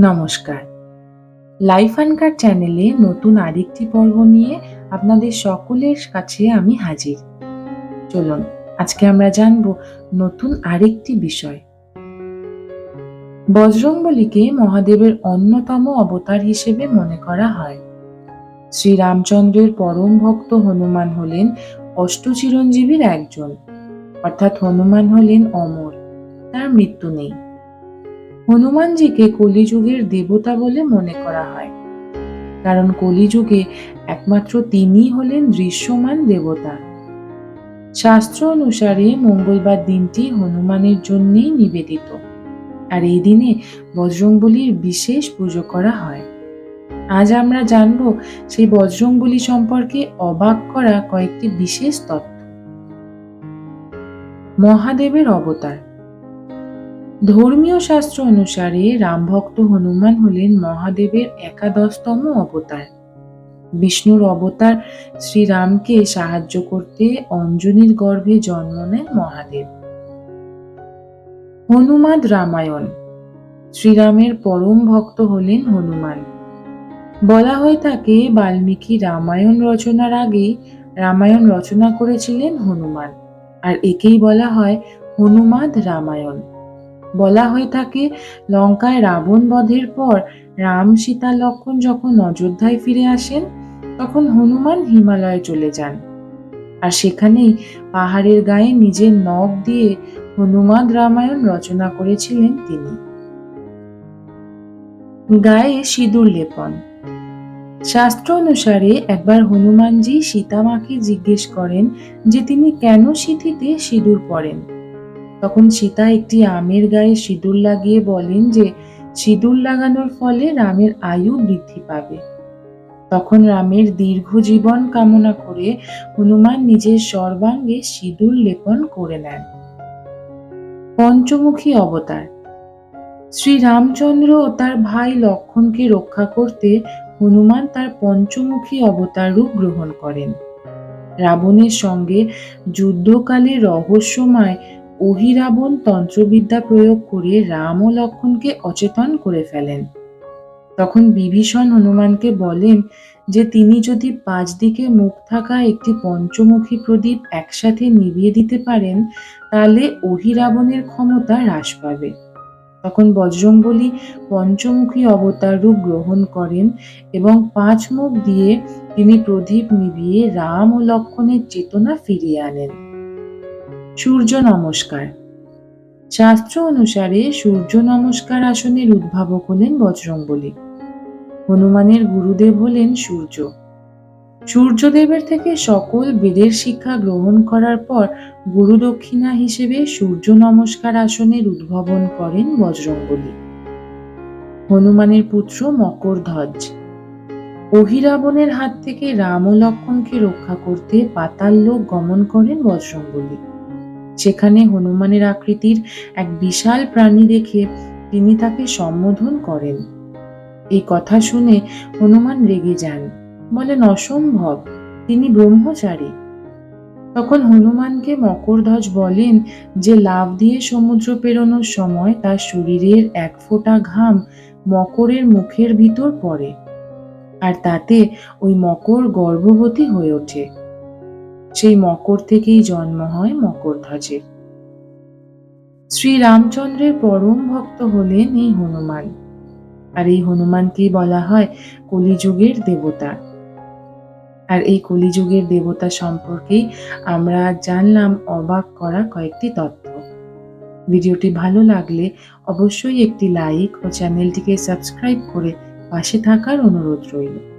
নমস্কার। লাইফ আনকার চ্যানেলে নতুন আরেকটি পর্ব নিয়ে আপনাদের সকলের কাছে আমি হাজির। চলুন, আজকে আমরা জানব নতুন আরেকটি বিষয়। বজরংবলীকে মহাদেবের অন্যতম অবতার হিসেবে মনে করা হয়। শ্রীরামচন্দ্রের পরম ভক্ত হনুমান হলেন অষ্টচিরঞ্জীবীর একজন। অর্থাৎ হনুমান হলেন অমর। তার মৃত্যু নেই। হনুমানজিকে কলিযুগের দেবতা বলে মনে করা হয়। কারণ কলিযুগে একমাত্র তিনি হলেন দৃশ্যমান দেবতা। শাস্ত্র অনুসারে মঙ্গলবার দিনটি হনুমানের জন্যেই নিবেদিত। আর এই দিনে বজরংবলীর বিশেষ পুজো করা হয়। আজ আমরা জানব সেই বজরংবলী সম্পর্কে অবাক করা কয়েকটি বিশেষ তথ্য মহাদেবের অবতার। ধর্মীয় শাস্ত্র অনুসারে রামভক্ত হনুমান হলেন মহাদেবের একাদশতম অবতার। বিষ্ণুর অবতার শ্রীরামকে সাহায্য করতে অঞ্জনীর গর্ভে জন্ম নেন মহাদেব। হনুমাদ রামায়ণ। শ্রীরামের পরম ভক্ত হলেন হনুমান। বলা হয়ে থাকে বাল্মীকি রামায়ণ রচনার আগেই রামায়ণ রচনা করেছিলেন হনুমান। আর একেই বলা হয় হনুমাদ রামায়ণ। বলা হয়ে থাকে, লঙ্কায় রাবণ বধের পর রাম সীতা লক্ষণ যখন অযোধ্যায় ফিরে আসেন, তখন হনুমান হিমালয়ে চলে যান। আর সেখানেই পাহাড়ের গায়ে নিজের নখ দিয়ে হনুমান রামায়ণ রচনা করেছিলেন তিনি। গায়ে সিঁদুর লেপন। শাস্ত্র অনুসারে একবার হনুমানজি সীতামাকে জিজ্ঞেস করেন যে তিনি কেন সিঁথিতে সিঁদুর পরেন? তখন সীতা একটি আমের গায়ে সিঁদুর লাগিয়ে বলেন যে, সিঁদুর লাগানোর ফলে রামের আয়ু বৃদ্ধি পাবে। তখন রামের দীর্ঘ জীবন কামনা করে হনুমান নিজের সর্বাঙ্গে সিঁদুর লেপন করে নেন। পঞ্চমুখী অবতার। শ্রী রামচন্দ্র ও তার ভাই লক্ষণকে রক্ষা করতে হনুমান তার পঞ্চমুখী অবতার রূপ গ্রহণ করেন। রাবণের সঙ্গে যুদ্ধকালে রহস্যময় অহিরাবণ তন্ত্রবিদ্যা প্রয়োগ করে রাম ও লক্ষণকে অচেতন করে ফেলেন। তখন বিভীষণ হনুমানকে বলেন যে তিনি যদি পাঁচ দিকে মুখ থাকা একটি পঞ্চমুখী প্রদীপ একসাথে নিভিয়ে দিতে পারেন, তাহলে অহিরাবণের ক্ষমতা হ্রাস পাবে। তখন বজরংবলী পঞ্চমুখী অবতার রূপ গ্রহণ করেন এবং পাঁচ মুখ দিয়ে তিনি প্রদীপ নিভিয়ে রাম ও লক্ষণের চেতনা ফিরিয়ে আনেন। সূর্য নমস্কার। শাস্ত্র অনুসারে সূর্য নমস্কার আসনের উদ্ভাবক হলেন বজরংবলী। হনুমানের গুরুদেব হলেন সূর্য। সূর্যদেবের থেকে সকল বেদের শিক্ষা গ্রহণ করার পর গুরু দক্ষিণা হিসেবে সূর্য নমস্কার আসনের উদ্ভাবন করেন বজরংবলী। হনুমানের পুত্র মকরধ্বজ অহিরাবণের হাত থেকে রাম ও লক্ষণকে রক্ষা করতে পাতাল লোক গমন করেন বজরংবলী। সেখানে হনুমানের আকৃতির এক বিশাল প্রাণী দেখে তিনি তাকে সম্বোধন করেন। এই কথা শুনে হনুমান রেগে যান, বলেন, অসম্ভব, তিনি ব্রহ্মচারী। তখন হনুমানকে মকরধ্বজ বলেন যে লাভ দিয়ে সমুদ্র পেরোনোর সময় তার শরীরের এক ফোঁটা ঘাম মকরের মুখের ভিতর পড়ে, আর তাতে ওই মকর গর্ভবতী হয়ে ওঠে। সেই মকর থেকেই জন্ম হয় মকরধ্বজের শ্রী রামচন্দ্রের পরম ভক্ত হলেন এই হনুমান। আর এই হনুমানকেই বলা হয়? কলিযুগের দেবতা। আর এই কলিযুগের দেবতা সম্পর্কেই আমরা জানলাম অবাক করা কয়েকটি তথ্য। ভিডিওটি ভালো লাগলে অবশ্যই একটি লাইক ও চ্যানেলটিকে সাবস্ক্রাইব করে পাশে থাকার অনুরোধ রইল।